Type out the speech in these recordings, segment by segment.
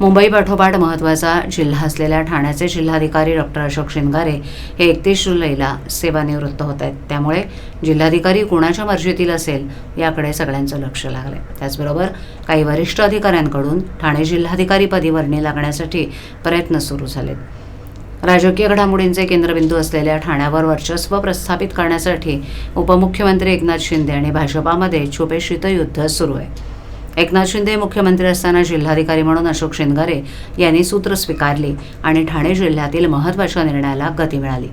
मुंबई पाठोपाठ महत्त्वाचा जिल्हा असलेल्या ठाण्याचे जिल्हाधिकारी डॉक्टर अशोक शिंगारे हे एकतीस जुलैला सेवानिवृत्त होत आहेत. त्यामुळे जिल्हाधिकारी कोणाच्या मर्जीतील असेल याकडे सगळ्यांचं लक्ष लागलं आहे त्याचबरोबर काही वरिष्ठ अधिकाऱ्यांकडून ठाणे जिल्हाधिकारीपदी वर्णी लागण्यासाठी प्रयत्न सुरू झालेत. राजकीय घडामोडींचे केंद्रबिंदू असलेल्या ठाण्यावर वर्चस्व प्रस्थापित करण्यासाठी उपमुख्यमंत्री एकनाथ शिंदे आणि भाजपामध्ये छुपे शीतयुद्ध सुरू आहे. एकनाथ शिंदे मुख्यमंत्री असताना जिल्हाधिकारी म्हणून अशोक शिंदगारे यांनी सूत्र स्वीकारली आणि ठाणे जिल्ह्यातील महत्त्वाच्या निर्णयाला गती मिळाली.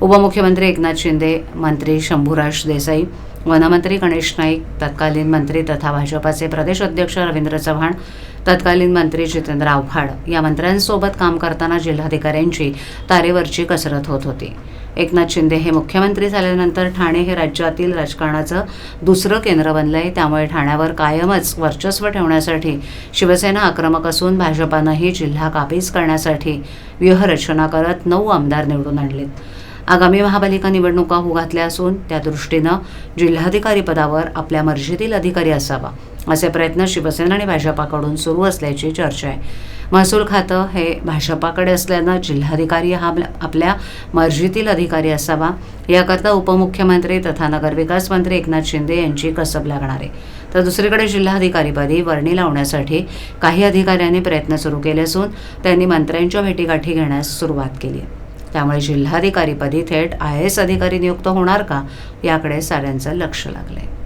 उपमुख्यमंत्री एकनाथ शिंदे मंत्री शंभूराज देसाई वनमंत्री गणेश नाईक तत्कालीन मंत्री तथा भाजपाचे प्रदेश अध्यक्ष रवींद्र चव्हाण तत्कालीन मंत्री जितेंद्र आव्हाड या मंत्र्यांसोबत काम करताना जिल्हाधिकाऱ्यांची तारेवरची कसरत होत होती. एकनाथ शिंदे हे मुख्यमंत्री झाल्यानंतर ठाणे हे राज्यातील राजकारणाचं दुसरं केंद्र बनलंय. त्यामुळे ठाण्यावर कायमच वर्चस्व ठेवण्यासाठी शिवसेना आक्रमक असून भाजपानंही जिल्हा काबीज करण्यासाठी व्यूहरचना करत नऊ आमदार निवडून आणलेत. आगामी महापालिका निवडणुका होऊ घातल्या असून त्या दृष्टीनं जिल्हाधिकारी पदावर आपल्या मर्जीतील अधिकारी असावा असे प्रयत्न शिवसेना आणि भाजपाकडून सुरू असल्याची चर्चा आहे. महसूल खातं हे भाजपाकडे असल्यानं जिल्हाधिकारी हा आपल्या- आपल्या मर्जीतील अधिकारी असावा. याकरता उपमुख्यमंत्री तथा नगरविकास मंत्री एकनाथ शिंदे यांची कसब लागणार आहे. तर दुसरीकडे जिल्हाधिकारीपदी वर्णी लावण्यासाठी काही अधिकाऱ्यांनी प्रयत्न सुरू केले असून त्यांनी मंत्र्यांच्या भेटीगाठी घेण्यास सुरुवात केली आहे. त्यामुळे जिल्हाधिकारीपदी थेट आय एस अधिकारी नियुक्त होणार का? याकडे साऱ्यांचं लक्ष लागलंय.